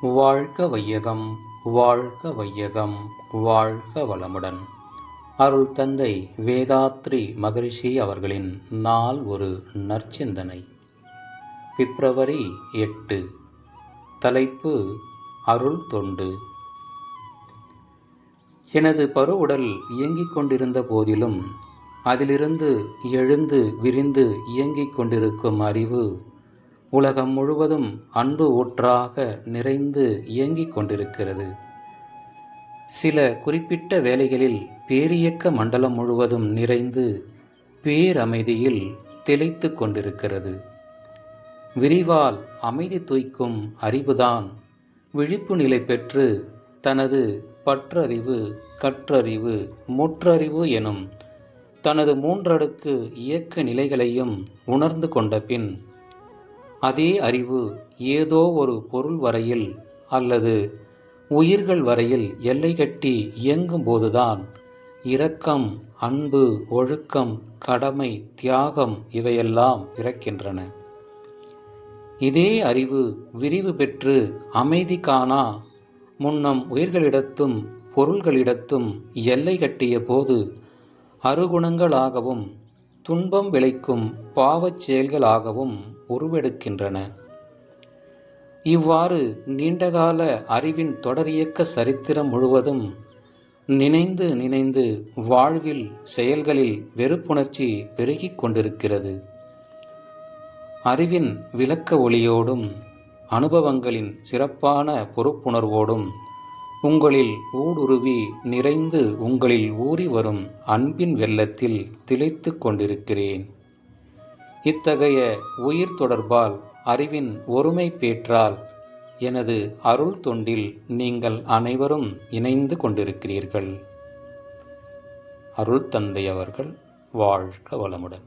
வாழ்க வையகம் வாழ்க வையகம் வாழ்க வளமுடன். அருள் தந்தை வேதாத்ரி மகரிஷி அவர்களின் நாள் ஒரு நற்சிந்தனை. பிப்ரவரி எட்டு. தலைப்பு அருள் தொண்டு. எனது பருவுடல் இயங்கிக் கொண்டிருந்த போதிலும் அதிலிருந்து எழுந்து விரிந்து இயங்கிக் கொண்டிருக்கும் அறிவு உலகம் முழுவதும் அன்பு ஊற்றாக நிறைந்து இயங்கிக் கொண்டிருக்கிறது. சில குறிப்பிட்ட வேலைகளில் பேரியக்க மண்டலம் முழுவதும் நிறைந்து பேரமைதியில் திளைத்து கொண்டிருக்கிறது. விரிவால் அமைதி தூய்க்கும் அறிவுதான் விழிப்பு நிலை பெற்று தனது பற்றறிவு கற்றறிவு முற்றறிவு எனும் தனது மூன்றடுக்கு இயக்க நிலைகளையும் உணர்ந்து கொண்ட பின் அதே அறிவு ஏதோ ஒரு பொருள் வரையில் அல்லது உயிர்கள் வரையில் எல்லை கட்டி இயங்கும் போதுதான் இரக்கம் அன்பு ஒழுக்கம் கடமை தியாகம் இவையெல்லாம் பிறக்கின்றன. இதே அறிவு விரிவு பெற்று அமைதி காணா முன்னம் உயிர்களிடத்தும் பொருள்களிடத்தும் எல்லை கட்டிய போது அருகுணங்களாகவும் துன்பம் விளைக்கும் பாவச் செயல்களாகவும் உருவெடுக்கின்றன. இவ்வாறு நீண்டகால அறிவின் தொடரியக்க சரித்திரம் முழுவதும் நினைந்து நினைந்து வாழ்வில் செயல்களில் வெறுப்புணர்ச்சி பெருகிக் கொண்டிருக்கிறது. அறிவின் விளக்க ஒளியோடும் அனுபவங்களின் சிறப்பான பொறுப்புணர்வோடும் உங்களில் ஊடுருவி நிறைந்து உங்களில் ஊறி வரும் அன்பின் வெள்ளத்தில் திளைத்து கொண்டிருக்கிறேன். இத்தகைய உயிர் தொடர்பால் அறிவின் ஒருமை பேற்றால் எனது அருள் தொண்டில் நீங்கள் அனைவரும் இணைந்து கொண்டிருக்கிறீர்கள். அருள் தந்தை அவர்கள் வாழ்க வளமுடன்.